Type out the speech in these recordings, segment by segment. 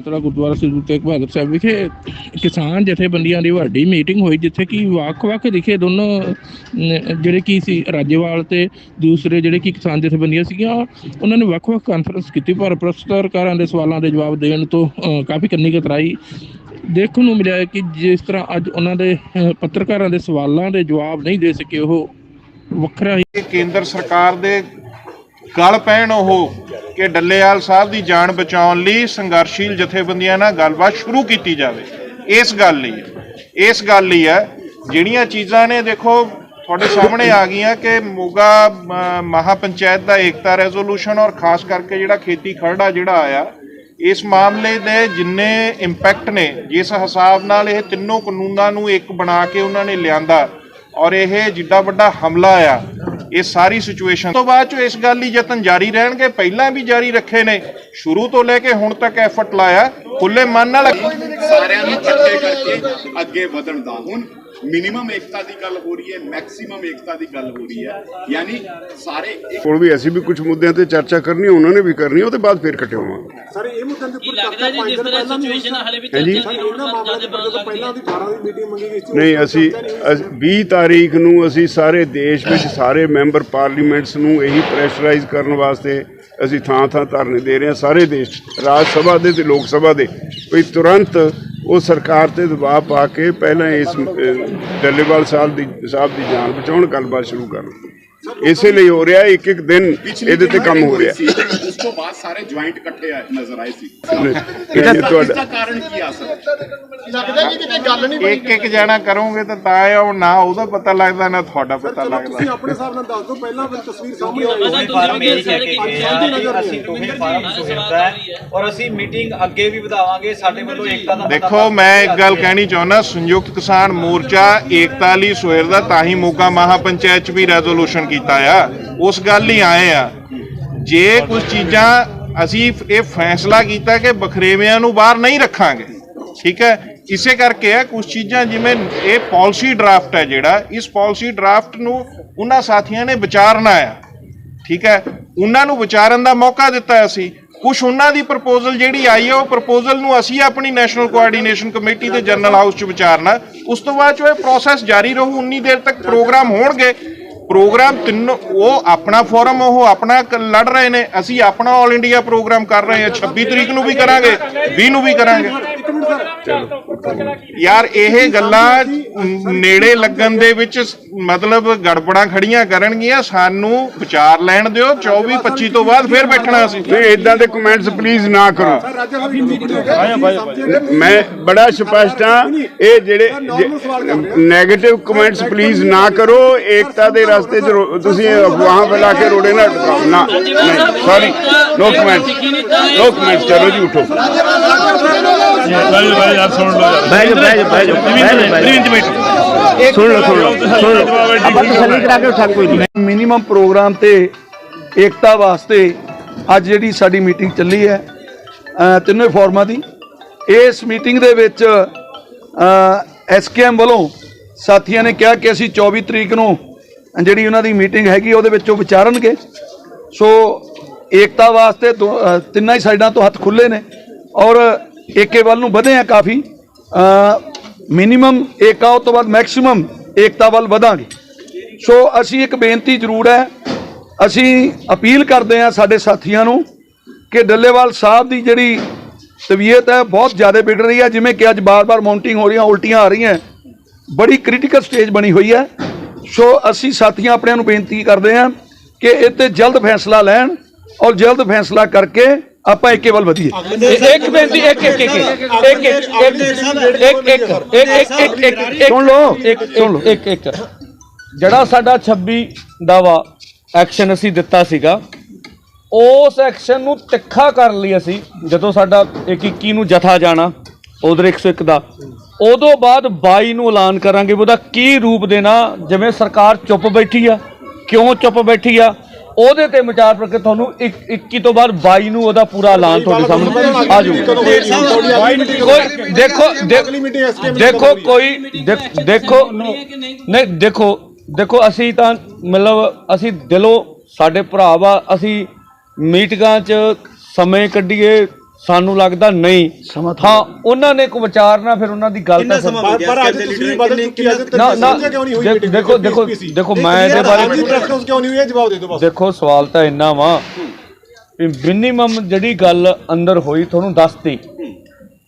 ਤਰਾ ਗੁਰਦੁਆਰਾ ਸ੍ਰੀ ਗੁਰੂ ਤੇਗ ਬਹਾਦਰ ਸਾਹਿਬ ਵਿਖੇ ਕਿਸਾਨ ਜਥੇਬੰਦੀਆਂ ਦੀ ਵੱਡੀ ਮੀਟਿੰਗ ਹੋਈ, ਜਿੱਥੇ ਕਿ ਵੱਖ-ਵੱਖ ਲਿਖੇ ਦੋਨੋਂ ਜਿਹੜੇ ਕੀ ਸੀ, ਰਾਜੇਵਾਲ ਤੇ ਦੂਸਰੇ ਜਿਹੜੇ ਕਿ ਕਿਸਾਨ ਜਥੇਬੰਦੀਆਂ ਸੀਗੀਆਂ, ਉਹਨਾਂ ਨੇ ਵੱਖ-ਵੱਖ ਕਾਨਫਰੰਸ ਕੀਤੀ। ਪਰ ਪੱਤਰਕਾਰਾਂ ਦੇ ਸਵਾਲਾਂ ਦੇ ਜਵਾਬ ਦੇਣ ਤੋਂ ਕਾਫੀ ਕੰਨੀ ਕਤਰਾਈ ਦੇਖਣ ਨੂੰ ਮਿਲਿਆ ਕਿ ਜਿਸ ਤਰ੍ਹਾਂ ਅੱਜ ਉਹਨਾਂ ਦੇ ਪੱਤਰਕਾਰਾਂ ਦੇ ਸਵਾਲਾਂ ਦੇ ਜਵਾਬ ਨਹੀਂ ਦੇ ਸਕੇ, ਉਹ ਵੱਖਰਾ ਹੀ ਕੇਂਦਰ ਸਰਕਾਰ ਦੇ ਗਲ ਪੈਣ ਉਹ ਕਿ ਡੱਲੇਵਾਲ ਸਾਹਿਬ ਦੀ ਜਾਨ ਬਚਾਉਣ ਲਈ ਸੰਘਰਸ਼ੀਲ ਜਥੇਬੰਦੀਆਂ ਨਾਲ ਗੱਲਬਾਤ ਸ਼ੁਰੂ ਕੀਤੀ ਜਾਵੇ ਇਸ ਗੱਲ ਲਈ ਹੈ। ਇਸ ਗੱਲ ਲਈ ਹੈ ਜਿਹੜੀਆਂ ਚੀਜ਼ਾਂ ਨੇ ਦੇਖੋ ਤੁਹਾਡੇ ਸਾਹਮਣੇ ਆ ਗਈਆਂ ਕਿ ਮੋਗਾ ਅ, ਮਹਾਪੰਚਾਇਤ ਦਾ ਏਕਤਾ ਰੈਜ਼ੋਲੂਸ਼ਨ ਔਰ ਖਾਸ ਕਰਕੇ ਜਿਹੜਾ ਖੇਤੀ ਖਰੜਾ ਜਿਹੜਾ ਆਇਆ ਇਸ ਮਾਮਲੇ ਦੇ ਜਿੰਨੇ ਇੰਪੈਕਟ ਨੇ ਜਿਸ ਹਿਸਾਬ ਨਾਲ ਇਹ ਤਿੰਨੋਂ ਕਾਨੂੰਨਾਂ ਨੂੰ ਇੱਕ ਬਣਾ ਕੇ ਉਹਨਾਂ ਨੇ ਲਿਆਂਦਾ ਔਰ ਇਹ ਜਿੱਡਾ ਵੱਡਾ ਹਮਲਾ ਆ ਇਹ ਸਾਰੀ ਸਿਚੁਏਸ਼ਨ ਤੋਂ ਬਾਅਦ ਚ ਇਸ ਗੱਲ ਲਈ ਯਤਨ ਜਾਰੀ ਰਹਿਣਗੇ। ਪਹਿਲਾਂ ਵੀ ਜਾਰੀ ਰੱਖੇ ਨੇ। ਸ਼ੁਰੂ ਤੋਂ ਲੈ ਕੇ ਹੁਣ ਤੱਕ ਐਫਰਟ ਲਾਇਆ। ਖੁੱਲੇ ਮਨ ਨਾਲ ਸਾਰਿਆਂ ਨੂੰ ਇਕੱਠੇ ਕਰਕੇ ਅੱਗੇ ਵਧਣ ਦਾ ਹੁਣ ਮਿਨੀਮਮ ਏਕਤਾ ਦੀ ਗੱਲ ਹੋ ਰਹੀ ਹੈ ਮੈਕਸਿਮਮ ਏਕਤਾ ਦੀ ਗੱਲ ਹੋ ਰਹੀ ਹੈ। ਯਾਨੀ ਸਾਰੇ ਇੱਕ ਕੋਲ ਵੀ ਅਸੀਂ ਵੀ ਕੁਝ ਮੁੱਦਿਆਂ ਤੇ ਚਰਚਾ ਕਰਨੀ ਉਹਨਾਂ ਨੇ ਵੀ ਕਰਨੀ ਉਹਦੇ ਬਾਅਦ ਫੇਰ ਇਕੱਠੇ ਹੋਵਾਂਗੇ। ਸਰ ਇਹ ਮੁੱਦਿਆਂ ਦੇ ਉੱਪਰ ਲੱਗਦਾ ਚਰਚਾ ਜੀ ਜਿਸ ਪੰਜ ਦਿਨ ਤਰ੍ਹਾਂ ਪਹਿਲਾਂ ਸਿਚੁਏਸ਼ਨ ਹਾਲੇ ਵੀ। ਚਰਚਾ ਨਹੀਂ ਇਹਨਾਂ ਮਾਮਲਿਆਂ ਦੇ ਹੋਣ ਤੋਂ ਪਹਿਲਾਂ ਦੀ 18 ਦੀ ਮੀਟਿੰਗ ਮੰਗੀ ਗਈ ਸੀ ਨਹੀਂ ਅਸੀਂ ਅਸ- 20 ਤਾਰੀਖ ਨੂੰ ਅਸੀਂ ਸਾਰੇ ਦੇਸ਼ ਵਿੱਚ ਸਾਰੇ ਮੈਂਬਰ ਪਾਰਲੀਮੈਂਟਸ ਨੂੰ ਇਹੀ ਪ੍ਰੈਸ਼ਰਾਈਜ਼ ਕਰਨ ਵਾਸਤੇ ਅਸੀਂ ਥਾਂ ਥਾਂ ਧਰਨੇ ਦੇ ਰਹੇ ਹਾਂ। ਸਾਰੇ ਦੇਸ਼ ਰਾਜ ਸਭਾ ਦੇ ਤੇ ਲੋਕ ਸਭਾ ਦੇ। ਵੀ ਤੁਰੰਤ ਉਹ ਸਰਕਾਰ ਤੇ ਦਬਾਅ ਪਾ ਕੇ ਪਹਿਲਾਂ ਇਸ ਡੱਲੇਵਾਲ ਸਾਹਿਬ ਦੀ ਸਾਹਿਬ ਦੀ ਜਾਨ ਬਚਾਉਣ, ਗੱਲਬਾਤ ਸ਼ੁਰੂ ਕਰਨ। ਇਸੇ ਲਈ ਹੋ ਰਿਹਾ ਇੱਕ ਇੱਕ ਦਿਨ ਇਹਦੇ ਤੇ ਕੰਮ ਹੋ ਰਿਹਾ। ਸੀ ਉਸ ਤੋਂ ਬਾਅਦ ਸਾਰੇ ਜੁਆਇੰਟ ਇਕੱਠੇ ਆਏ- ਨਜ਼ਰ ਆਏ ਸੀ। ਇਹ ਇਸ ਤੁਹਾਡਾ ਦਾ ਕਾਰਨ ਕੀ ਆ ਸਰ? ਇੱਕ ਇੱਕ ਜਾਣਾ ਕਰੋਗੇ ਤਾਂ ਤਾਂ ਉਹ ਨਾ ਉਹਦਾ ਪਤਾ ਲੱਗਦਾ ਨਾ ਤੁਹਾਡਾ ਪਤਾ ਲੱਗਦਾ। ਤੁਸੀਂ ਆਪਣੇ ਹਿਸਾਬ ਨਾਲ ਦੱਸ ਦਿਓ ਪਹਿਲਾਂ ਵੀ ਤਸਵੀਰ ਸਾਹਮਣੇ ਆਈ। ਹੈ ਫਾਰਮ ਇਹ ਸਾਰੇ ਕੇ ਕੀ ਆ ਕਿ ਅਸੀਂ ਦੋਵੇਂ ਫਾਰਮ ਸੁਣਦਾ ਹੈ। ਔਰ ਅਸੀਂ ਮੀਟਿੰਗ ਅੱਗੇ ਵੀ ਵਧਾਵਾਂਗੇ ਸਾਡੇ ਵੱਲੋਂ ਏਕਤਾ ਦਾ ਦੇਖੋ ਮੈਂ ਇੱਕ ਗੱਲ ਕਹਿਣੀ ਚਾਹੁੰਦਾ ਸੰਯੁਕਤ ਕਿਸਾਨ ਮੋਰਚਾ ਏਕਤਾ ਲਈ ਸਵੇਰ ਦਾ ਤਾਂ ਹੀ ਮੋਗਾ ਮਹਾਪੰਚਾਇਤ ਚ ਵੀ ਰੈਜ਼ੋਲੂਸ਼ਨ ਕੀਤਾ ਆ, ਉਸ ਗੱਲ ਲਈ ਆਏ ਆ। ਜੇ ਕੁਝ ਚੀਜ਼ਾਂ ਅਸੀਂ ਇਹ ਫੈਸਲਾ ਕੀਤਾ ਕਿ ਬਖਰੇਵਿਆਂ ਨੂੰ ਬਾਹਰ ਨਹੀਂ ਰੱਖਾਂਗੇ, ਠੀਕ ਹੈ? ਇਸੇ ਕਰਕੇ ਹੈ ਕੁਝ ਚੀਜ਼ਾਂ ਜਿਵੇਂ ਇਹ ਪਾਲਿਸੀ ਡਰਾਫਟ ਹੈ ਜਿਹੜਾ, ਇਸ ਪਾਲਿਸੀ ਡਰਾਫਟ ਨੂੰ ਉਹਨਾਂ ਸਾਥੀਆਂ ਨੇ ਵਿਚਾਰਨਾ ਆ, ਠੀਕ ਹੈ? ਉਹਨਾਂ ਨੂੰ ਵਿਚਾਰਨ ਦਾ ਮੌਕਾ ਦਿੱਤਾ ਅਸੀਂ। ਕੁਝ ਉਹਨਾਂ ਦੀ ਪ੍ਰਪੋਜ਼ਲ ਜਿਹੜੀ ਆਈ ਹੈ, ਉਹ ਪ੍ਰਪੋਜ਼ਲ ਨੂੰ ਅਸੀਂ ਆਪਣੀ ਨੈਸ਼ਨਲ ਕੋਆਰਡੀਨੇਸ਼ਨ ਕਮੇਟੀ ਤੇ ਜਨਰਲ ਹਾਊਸ 'ਚ ਵਿਚਾਰਨਾ। ਉਸ ਤੋਂ ਬਾਅਦ 'ਚੋਂ ਇਹ ਪ੍ਰੋਸੈਸ ਜਾਰੀ ਰਹੂ, ਉਨੀ ਦੇਰ ਤੱਕ ਪ੍ਰੋਗਰਾਮ ਹੋਣਗੇ ਪ੍ਰੋਗਰਾਮ ਤਿੰਨ ਉਹ ਆਪਣਾ ਫੋਰਮ ਉਹ ਆਪਣਾ ਕ- ਲੜ ਰਹੇ ਨੇ, ਅਸੀਂ ਆਪਣਾ 올 ਇੰਡੀਆ ਪ੍ਰੋਗਰਾਮ ਕਰ ਰਹੇ ਹਾਂ 26 ਤਰੀਕ ਨੂੰ ਵੀ ਕਰਾਂਗੇ 20 ਨੂੰ ਵੀ ਕਰਾਂਗੇ। ਇੱਕ ਮਿੰਟ ਸਰ। ਯਾਰ ਇਹ ਗੱਲਾਂ ਨੇੜੇ ਲੱਗਣ ਦੇ ਵਿੱਚ ਮਤਲਬ ਗੜਬੜਾਂ ਖੜੀਆਂ ਕਰਨਗੀਆਂ ਸਾਨੂੰ ਵਿਚਾਰ ਲੈਣ ਦਿਓ 24 25 ਤੋਂ ਬਾਅਦ ਫਿਰ ਬੈਠਣਾ ਅਸੀਂ। ਨਹੀਂ ਇਦਾਂ ਦੇ ਕਮੈਂਟਸ ਪਲੀਜ਼ ਨਾ ਕਰੋ। ਮੈਂ ਬੜਾ ਸਪਸ਼ਟ ਹਾਂ ਇਹ ਜਿਹੜੇ 네ਗੇਟਿਵ ਕਮੈਂਟਸ ਪਲੀਜ਼ ਨਾ ਕਰੋ ਏਕਤਾ ਦੇ ਰਸਤੇ 'ਚ ਤੁਸੀਂ ਅਫਵਾਹਾਂ ਫੈਲਾ ਕੇ ਰੋੜੇ ਨਾ ਟਕਾਓ। ਨਾ sorry no comments no comments ਚਲੋ ਜੀ ਉਠੋ। ਸੁਣ ਲਓ ਸੁਣ ਲਓ। ਸੁਣ ਲਓ ਆਪਾਂ ਤਸੱਲੀ ਕਰਾ ਕੇ ਉਠਾ ਕੋਈ ਨਹੀਂ। ਮਿਨੀਮਮ ਪ੍ਰੋਗਰਾਮ ਤੇ ਏਕਤਾ ਵਾਸਤੇ ਅੱਜ ਜਿਹੜੀ ਸਾਡੀ ਮੀਟਿੰਗ ਚੱਲੀ ਹੈ ਅ, ਤਿੰਨੇ ਫੋਰਮਾਂ ਦੀ। ਇਸ ਮੀਟਿੰਗ ਦੇ ਵਿੱਚ ਐਸਕੇਐਮ ਵੱਲੋਂ ਸਾਥੀਆਂ ਨੇ ਕਿਹਾ ਕਿ ਅਸੀਂ 24 ਤਰੀਕ ਨੂੰ ਜਿਹੜੀ ਉਹਨਾਂ ਦੀ ਮੀਟਿੰਗ ਹੈਗੀ ਉਹਦੇ ਵਿੱਚ ਉਹ ਵਿਚਾਰਨਗੇ। ਸੋ ਏਕਤਾ ਵਾਸਤੇ ਤਿੰਨਾਂ ਹੀ ਸਾਈਡਾਂ ਤੋਂ ਹੱਥ ਖੁੱਲੇ ਨੇ। ਔਰ ਏਕੇ ਵੱਲ ਨੂੰ ਵਧੇ ਆ ਕਾਫੀ ਮਿਨੀਮਮ ਏਕਾ ਉਸ ਤੋਂ ਬਾਅਦ ਮੈਕਸਿਮਮ ਏਕਤਾ ਵੱਲ ਵਧਾਂਗੇ। ਸੋ ਅਸੀਂ ਇੱਕ ਬੇਨਤੀ ਜ਼ਰੂਰ ਹੈ, ਅਸੀਂ ਅਪੀਲ ਕਰਦੇ ਹਾਂ ਸਾਡੇ ਸਾਥੀਆਂ ਨੂੰ ਕਿ ਡੱਲੇਵਾਲ ਸਾਹਿਬ ਦੀ ਜਿਹੜੀ ਤਬੀਅਤ ਹੈ ਬਹੁਤ ਜ਼ਿਆਦਾ ਵਿਗੜ ਰਹੀ ਹੈ, ਜਿਵੇਂ ਕਿ ਅੱਜ ਬਾਰ-ਬਾਰ ਮਾਊਂਟਿੰਗ ਹੋ ਰਹੀਆਂ, ਉਲਟੀਆਂ ਆ ਰਹੀਆਂ। ਬੜੀ ਕ੍ਰਿਟੀਕਲ ਸਟੇਜ ਬਣੀ ਹੋਈ ਹੈ। ਸੋ ਅਸੀਂ ਸਾਥੀਆਂ ਆਪਣਿਆਂ ਨੂੰ ਬੇਨਤੀ ਕਰਦੇ ਹਾਂ ਕਿ ਇਹ ਤੇ ਜਲਦ ਫੈਸਲਾ ਲੈਣ ਔਰ ਜਲਦ ਫੈਸਲਾ ਕਰਕੇ ਆਪਾਂ ਇੱਕੇ ਵੱਲ ਵਧੀਏ ਇੱਕ ਬੇਨਤੀ ਇੱਕ ਇੱਕ ਇੱਕ ਇੱਕ ਇੱਕ ਇੱਕ ਇੱਕ ਇੱਕ ਇੱਕ ਇੱਕ ਸੁਣ ਲਓ ਇੱਕ ਸੁਣ ਲਓ ਇੱਕ ਇੱਕ ਜਿਹੜਾ ਸਾਡਾ 26 ਦਾ ਵਾ ਐਕਸ਼ਨ ਅਸੀਂ ਦਿੱਤਾ ਸੀਗਾ ਉਸ ਐਕਸ਼ਨ ਨੂੰ ਤਿੱਖਾ ਕਰਨ ਲਈ ਅਸੀਂ ਜਦੋਂ ਸਾਡਾ 121 ਨੂੰ ਜਥਾ ਜਾਣਾ ਉਧਰ 101 ਦਾ ਉਦੋਂ ਬਾਅਦ 22 ਨੂੰ ਐਲਾਨ ਕਰਾਂਗੇ ਵੀ ਉਹਦਾ ਕੀ ਰੂਪ ਦੇਣਾ ਜਿਵੇਂ ਸਰਕਾਰ ਚੁੱਪ ਬੈਠੀ ਆ ਕਿਉਂ ਚੁੱਪ ਬੈਠੀ ਆ ਉਹਦੇ ਤੇ ਵਿਚਾਰ ਕਰਕੇ ਤੁਹਾਨੂੰ 21 ਤੋਂ ਬਾਅਦ 22 ਨੂੰ ਉਹਦਾ ਪੂਰਾ ਐਲਾਨ ਤੁਹਾਡੇ ਸਾਹਮਣੇ ਆ ਜਾਊਗਾ ਕੋਈ ਦੇਖੋ ਦੇਖੋ ਕੋਈ ਦੇਖੋ ਨਹੀਂ ਦੇਖੋ ਦੇਖੋ ਅਸੀਂ ਤਾਂ ਮਤਲਬ ਅਸੀਂ ਦਿਲੋਂ ਸਾਡੇ ਭਰਾ ਵਾ ਅਸੀਂ ਮੀਟਿੰਗਾਂ 'ਚ ਸਮੇਂ ਕੱਢੀਏ ਸਾਨੂੰ ਲੱਗਦਾ ਨਹੀਂ। ਹਾਂ ਉਹਨਾਂ ਨੇ ਕੋ ਵਿਚਾਰਨਾ ਫਿਰ ਉਹਨਾਂ ਦੀ ਗੱਲ ਤਾਂ ਪਰ ਪਰ ਅੱਜ ਤੁਸੀਂ ਬਦਲ ਚੁੱਕੀ ਅੱਜ ਨਾ ਨਾ ਕਿਉਂ ਨਹੀਂ ਹੋਈ ਦੇ- meeting? ਦੇਖੋ ਦੇਖੋ ਦੇਖੋ ਮੈਂ ਇਹਦੇ ਅੱਜ ਬਾਰੇ ਪ੍ਰੈਸ ਕਾਨਫਰੰਸ ਕਿਉਂ ਨਹੀਂ ਹੋਈ ਇਹ ਜਵਾਬ ਦੇ ਦਿਓ ਬਸ। ਦੇਖੋ ਸਵਾਲ ਤਾਂ ਇੰਨਾ ਵਾ ਵੀ ਮਿਨੀਮਮ ਜਿਹੜੀ ਗੱਲ ਅੰਦਰ ਹੋਈ ਤੁਹਾਨੂੰ ਦੱਸਤੀ।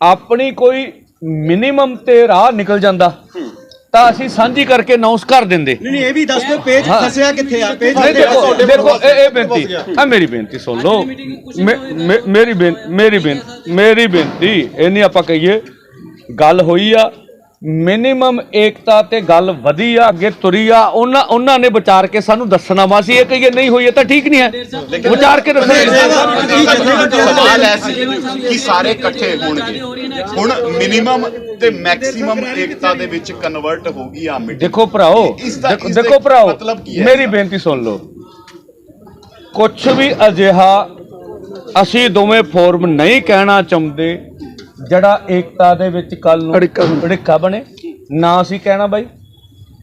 ਆਪਣੀ ਕੋਈ ਮਿਨੀਮਮ ਤੇ ਰਾਹ ਨਿਕਲ ਜਾਂਦਾ। ਤਾਂ ਅਸੀਂ ਸਾਂਝੀ ਕਰਕੇ ਅਨਾਉਂਸ ਕਰ ਦਿੰਦੇ। ਨਹੀਂ ਨਹੀਂ ਇਹ ਵੀ ਦੱਸ ਦਿਓ ਪੇਜ। ਫਸਿਆ ਕਿੱਥੇ ਆ? ਪੇਜ ਨਹੀਂ ਦੇਖੋ ਦੇਖੋ ਇਹ ਇਹ ਬੇਨਤੀ। ਆ ਮੇਰੀ ਬੇਨਤੀ ਸੁਣ ਲਓ। ਮੇਰੀ ਮੇਰੀ ਬੇਨ ਮੇਰੀ ਬੇਨਤੀ ਇਹ ਨਹੀਂ ਆਪਾਂ ਕਹੀਏ ਗੱਲ ਹੋਈ ਆ ਮਿਨੀਮਮ ਏਕਤਾ ਤੇ ਗੱਲ ਵਧੀ ਆ ਅੱਗੇ ਤੁਰੀ ਆ ਉਹਨਾਂ ਉਹਨਾਂ ਨੇ ਵਿਚਾਰ ਕੇ ਸਾਨੂੰ ਦੱਸਣਾ ਵਾ। ਸੀ ਇਹ ਕਹੀਏ ਨਹੀਂ ਹੋਈ ਤਾਂ ਠੀਕ ਨਹੀਂ ਹੈ। ਵਿਚਾਰ ਕੇ ਦੱਸਣਾ। ਸਵਾਲ ਹੈ ਸੀ ਕਿ ਸਾਰੇ ਇਕੱਠੇ ਹੋਣਗੇ। ਹੁਣ ਮਿਨੀਮਮ ਤੇ ਮੈਕਸਿਮਮ ਏਕਤਾ ਦੇ ਵਿੱਚ ਕਨਵਰਟ ਹੋ ਗਈ ਆ ਮੀਟਿੰਗ ਦੇਖੋ ਭਰਾਓ ਇਸ ਦਾ- ਦੇਖੋ ਇਸ ਦਾ ਦੇਖੋ ਭਰਾਓ ਮਤਲਬ ਕੀ ਹੈ? ਮੇਰੀ? ਬੇਨਤੀ ਸੁਣ ਲਓ। ਕੁਝ ਵੀ ਅਜਿਹਾ ਅਸੀਂ ਦੋਵੇਂ ਫੋਰਮ ਨਹੀਂ ਕਹਿਣਾ ਚਾਹੁੰਦੇ ਜਿਹੜਾ ਏਕਤਾ ਦੇ ਵਿੱਚ ਕੱਲ ਨੂੰ ਅੜਿੱਕਾ ਬਣੇ। ਨਾ ਅਸੀਂ ਕਹਿਣਾ ਬਾਈ।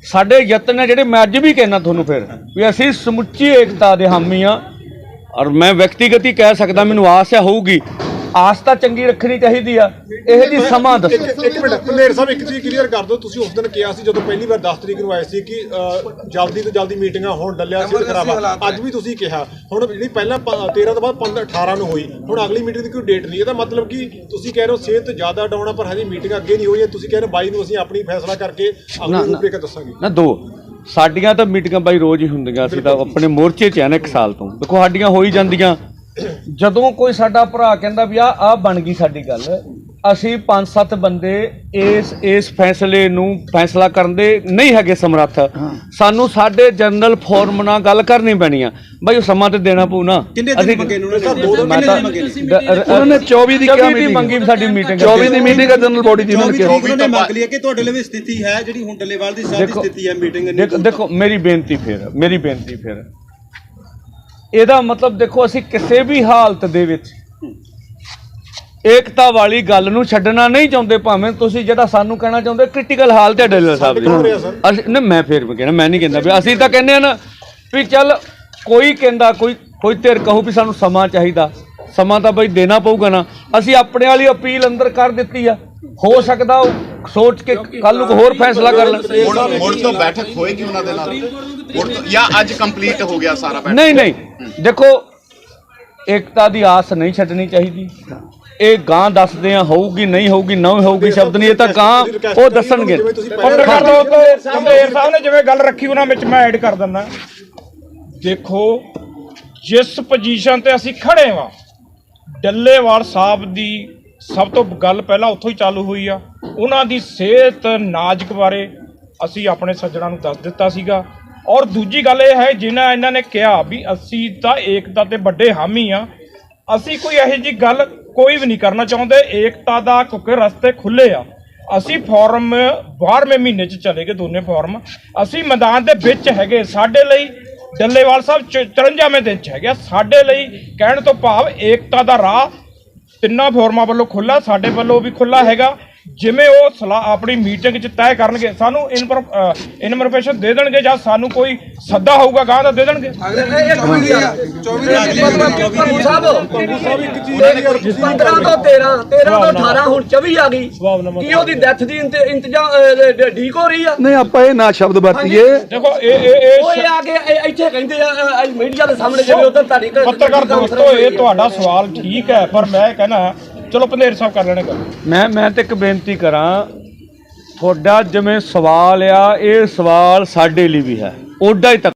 ਸਾਡੇ ਯਤਨ ਨੇ ਜਿਹੜੇ ਮੈਂ ਅੱਜ ਵੀ ਕਹਿਣਾ ਤੁਹਾਨੂੰ ਫਿਰ ਵੀ ਅਸੀਂ ਸਮੁੱਚੀ ਏਕਤਾ ਦੇ ਹਾਮੀ ਆ ਔਰ ਮੈਂ ਵਿਅਕਤੀਗਤ ਹੀ ਕਹਿ ਸਕਦਾ ਮੈਨੂੰ ਆਸ ਹੈ ਹੋਊਗੀ। ਆਸ ਤਾਂ ਚੰਗੀ ਰੱਖਣੀ ਚਾਹੀਦੀ ਆ। ਇਹ ਜੀ ਸਮਾਂ ਦੱਸੋ। ਇੱਕ ਇੱਕ ਮਿੰਟ ਭਲੇਰ ਸਾਹਿਬ ਇੱਕ ਚੀਜ਼ ਕਲੀਅਰ ਕਰ ਦਿਓ। ਤੁਸੀਂ ਉਸ ਦਿਨ ਕਿਹਾ ਸੀ ਜਦੋਂ ਪਹਿਲੀ ਵਾਰ 10 ਤਰੀਕ ਨੂੰ ਆਏ ਸੀ ਕਿ ਅਹ, ਜਲਦੀ ਤੋਂ ਜਲਦੀ ਮੀਟਿੰਗਾਂ ਹੋਣ ਡੱਲਿਆ ਸੀ ਖਰਾਬਾ ਅੱਜ ਵੀ ਤੁਸੀਂ ਕਿਹਾ। ਹੁਣ ਜਿਹੜੀ ਪਹਿਲਾਂ ਪ- 13 ਤੋਂ ਬਾਅਦ 15 18 ਨੂੰ ਹੋਈ। ਹੁਣ ਅਗਲੀ ਮੀਟਿੰਗ ਦੀ ਕੋਈ ਡੇਟ ਨਹੀਂ। ਇਹਦਾ ਮਤਲਬ ਕਿ ਤੁਸੀਂ ਕਹਿ ਰਹੇ ਹੋ ਸਿਹਤ ਜ਼ਿਆਦਾ ਡਾਊਨ ਆ ਪਰ ਹਜੇ ਮੀਟਿੰਗ ਅੱਗੇ ਨਹੀਂ ਹੋਈ ਹੈ ਤੁਸੀਂ ਕਹਿ ਰਹੇ ਹੋ 22 ਨੂੰ ਅਸੀਂ ਆਪਣੀ ਫੈਸਲਾ ਕਰਕੇ ਅਗਲੀ ਰੂਪਰੇਖਾ ਦੱਸਾਂਗੇ। ਨਾ ਦੋ। ਸਾਡੀਆਂ ਤਾਂ ਮੀਟਿੰਗਾਂ ਬਾਈ ਰੋਜ਼ ਹੀ ਹੁੰਦੀਆਂ। ਅਸੀਂ ਤਾਂ ਆਪਣੇ ਮੋਰਚੇ 'ਚ ਆ ਨਾ ਇੱਕ ਸਾਲ ਤੋਂ। ਦੇਖੋ ਸਾਡੀਆਂ ਹੋ ਹੀ ਜਾਂਦੀਆਂ। ਜਦੋਂ ਕੋਈ ਸਾਡਾ ਭਰਾ ਕਹਿੰਦਾ ਵੀ ਆ ਆ ਬਣ ਗਈ ਸਾਡੀ ਗੱਲ ਅਸੀਂ ਪੰਜ ਸੱਤ ਬੰਦੇ ਇਸ ਇਸ ਫੈਸਲੇ ਨੂੰ ਫੈਸਲਾ ਕਰਨ ਦੇ ਨਹੀਂ ਹੈਗੇ ਸਮਰੱਥ। ਸਾਨੂੰ ਸਾਡੇ ਜਨਰਲ ਫੋਰਮ ਨਾਲ ਗੱਲ ਕਰਨੀ ਪੈਣੀ ਆ। ਬਾਈ ਉਹ ਸਮਾਂ ਤੇ ਦੇਣਾ ਪਊ ਨਾ। ਕਿੰਨੇ ਦਿਨ ਮੰਗੇ ਨੇ ਉਹਨਾਂ? ਨੇ? ਦੋ ਮੰਗੇ ਨੇ? ਉਹਨਾਂ ਨੇ 24 ਦੀ ਕਿਹਾ ਮੀਟਿੰਗ ਮੰਗੀ ਸਾਡੀ ਮੀਟਿੰਗ 24 ਦੀ ਮੀਟਿੰਗ ਹੈ ਜਨਰਲ ਬੋਡੀ ਦੀ ਚੌਵੀ ਤਰੀਕ ਨੂੰ ਨੇ ਮੰਗ ਲਈ ਹੈ ਕਿ ਤੁਹਾਡੇ ਲਈ ਵੀ ਸਥਿਤੀ ਹੈ ਜਿਹੜੀ ਹੁਣ ਡੱਲੇਵਾਲ ਦੀ ਸਾਹਿਬ ਦੀ ਦੇਖੋ- ਸਥਿਤੀ ਹੈ ਮੀਟਿੰਗ ਦੇਖੋ ਦੇਖੋ ਮੇਰੀ ਬੇਨਤੀ ਫਿਰ ਮੇਰੀ ਬੇਨਤੀ ਫਿਰ। ਇਹਦਾ ਮਤਲਬ ਦੇਖੋ ਅਸੀਂ ਕਿਸੇ ਵੀ ਹਾਲਤ ਦੇ ਵਿੱਚ ਏਕਤਾ ਵਾਲੀ ਗੱਲ ਨੂੰ ਛੱਡਣਾ ਨਹੀਂ ਚਾਹੁੰਦੇ ਭਾਵੇਂ ਤੁਸੀਂ ਜਿਹੜਾ ਸਾਨੂੰ ਕਹਿਣਾ ਚਾਹੁੰਦੇ ਕ੍ਰਿਟੀਕਲ ਹਾਲਤ ਹੈ ਡੇਲਰ ਸਾਹਿਬ ਦੀ? ਅਸੀਂ ਨਾ ਮੈਂ ਫਿਰ ਵੀ ਕਹਿਣਾ ਮੈਂ ਨਹੀਂ ਕਹਿੰਦਾ ਵੀ ਅਸੀਂ ਤਾਂ ਕਹਿੰਦੇ ਆ ਨਾ ਵੀ ਚੱਲ ਕੋਈ ਕਹਿੰਦਾ ਕੋਈ ਕੋਈ ਧਿਰ ਕਹੂ ਵੀ ਸਾਨੂੰ ਸਮਾਂ ਚਾਹੀਦਾ। ਸਮਾਂ ਤਾਂ ਬਈ ਦੇਣਾ ਪਊਗਾ ਨਾ। ਅਸੀਂ ਆਪਣੇ ਵਾਲੀ ਅਪੀਲ ਅੰਦਰ ਕਰ ਦਿੱਤੀ ਆ। ਹੋ ਸਕਦਾ ਉਹ ਸੋਚ ਕੇ ਕੱਲ ਨੂੰ ਹੋਰ ਫੈਸਲਾ ਕਰ ਲੈਣ ਹੁਣ ਮੁੜ ਤੋਂ ਬੈਠਕ ਹੋਏਗੀ ਉਹਨਾਂ ਦੇ ਨਾਲ? ਮੁੜ ਤੋਂ ਜਾਂ ਅੱਜ ਕੰਪਲੀਟ ਹੋ ਗਿਆ ਸਾਰਾ ਬੈਠਕ? ਨਹੀਂ ਨਹੀਂ। ਦੇਖੋ ਏਕਤਾ ਦੀ ਆਸ ਨਹੀਂ ਛੱਡਣੀ ਚਾਹੀਦੀ। ਇਹ ਗਾਂ ਦੱਸਦੇ ਆ ਹੋਊਗੀ ਨਹੀਂ ਹੋਊਗੀ ਨਾ ਹੋਊਗੀ ਸ਼ਬਦ ਨਹੀਂ। ਇਹ ਤਾਂ ਗਾਂ ਉਹ ਦੱਸਣਗੇ। ਜਿਵੇਂ ਤੁਸੀਂ ਪੱਤਰਕਾਰ ਲੋਕ ਕੰਬੇਰ ਸਾਹਿਬ ਨੇ ਜਿਵੇਂ ਗੱਲ ਰੱਖੀ ਉਹਨਾਂ ਵਿੱਚ ਮੈਂ ਐਡ ਕਰ ਦਿੰਦਾ। ਦੇਖੋ ਜਿਸ ਪੋਜੀਸ਼ਨ ਤੇ ਅਸੀਂ ਖੜੇ ਵਾਂ ਡੱਲੇਵਾਲ ਸਾਹਿਬ ਦੀ ਸਭ ਤੋਂ ਗੱਲ ਪਹਿਲਾਂ ਉੱਥੋਂ ਹੀ ਚਾਲੂ ਹੋਈ ਆ। ਉਹਨਾਂ ਦੀ ਸਿਹਤ ਨਾਜ਼ੁਕ ਬਾਰੇ ਅਸੀਂ ਆਪਣੇ ਸੱਜਣਾ ਨੂੰ ਦੱਸ ਦਿੱਤਾ ਸੀਗਾ। ਔਰ ਦੂਜੀ ਗੱਲ ਇਹ ਹੈ, ਜਿਨ੍ਹਾਂ ਇਹਨਾਂ ਨੇ ਕਿਹਾ ਵੀ ਅਸੀਂ ਤਾਂ ਏਕਤਾ ਤੇ ਵੱਡੇ ਹਾਮੀ ਆ। ਅਸੀਂ ਕੋਈ ਇਹੋ ਜੀ ਗੱਲ ਕੋਈ ਵੀ ਨਹੀਂ ਕਰਨਾ ਚਾਹੁੰਦੇ। ਏਕਤਾ ਦਾ ਕਿਉਂਕਿ ਰਸਤੇ ਖੁੱਲੇ ਆ। ਅਸੀਂ ਫੋਰਮ 12ਵੇਂ ਮਹੀਨੇ ਚ ਚਲੇ ਗਏ ਦੋਨੇ ਫੋਰਮ। ਅਸੀਂ ਮੈਦਾਨ ਦੇ ਵਿੱਚ ਹੈਗੇ। ਸਾਡੇ ਲਈ ਡੱਲੇਵਾਲ ਸਾਹਿਬ 54ਵੇਂ ਦਿਨ ਚ ਹੈਗੇ ਸਾਡੇ ਲਈ ਕਹਿਣ ਤੋਂ ਭਾਵ ਏਕਤਾ ਦਾ ਰਾਹ ਤਿੰਨਾਂ ਫੋਰਮਾਂ ਵੱਲੋਂ ਖੁੱਲਾ ਸਾਡੇ ਵੱਲੋਂ ਵੀ ਖੁੱਲਾ ਹੈਗਾ। ਜਿਵੇਂ ਉਹ ਸਲਾਹ ਆਪਣੀ ਮੀਟਿੰਗ 'ਚ ਤੈਅ ਕਰਨਗੇ ਸਾਨੂੰ ਇਨਫੋਰਮੇਸ਼ਨ ਦੇ ਦੇਣਗੇ ਜਾਂ ਸਾਨੂੰ ਕੋਈ ਸੱਦਾ ਹੋਊਗਾ ਗਾਂ ਦਾ ਦੇ ਦੇਣਗੇ ਸਾਹਿਬ ਇੱਕ ਚੀਜ਼ clear ਤੁਸੀਂ 15 ਤੋਂ 13 13 ਤੋਂ 18 ਹੁਣ 24 ਆ ਗਈ। ਕੀ ਉਹਦੀ ਡੈਥ ਦੀ ਇੰਤ- ਇੰਤਜ਼ਾਮ ਢੀਕ ਹੋ ਰਹੀ ਆ? ਨਹੀਂ ਆਪਾਂ ਇਹ ਨਾ ਸ਼ਬਦ ਵਰਤੀਏ। ਦੇਖੋ ਇਹ ਇਹ ਇਹ ਉਹ ਇਹ ਆ ਕੇ ਇਹ ਇੱਥੇ ਕਹਿੰਦੇ ਆ ਮੀਡੀਆ ਦੇ ਸਾਹਮਣੇ ਜਿਵੇਂ ਉਧਰ ਤੁਹਾਡੀ ਪੱਤਰਕਾਰ ਦੋਸਤੋ ਇਹ ਤੁਹਾਡਾ ਸਵਾਲ ਠੀਕ ਹੈ ਪਰ ਮੈਂ ਕਹਿੰਦਾ ਚਲੋ ਪੰਧੇਰ ਸਾਹਿਬ ਕਰ ਲੈਣੇ ਗੱਲ ਮੈਂ ਮੈਂ ਤੇ ਇੱਕ ਬੇਨਤੀ ਕਰਾਂ, ਤੁਹਾਡਾ ਜਿਵੇਂ ਸਵਾਲ ਆ, ਇਹ ਸਵਾਲ ਸਾਡੇ ਲਈ ਵੀ ਹੈ। ਓਡਾ ਹੀ ਤੱਕ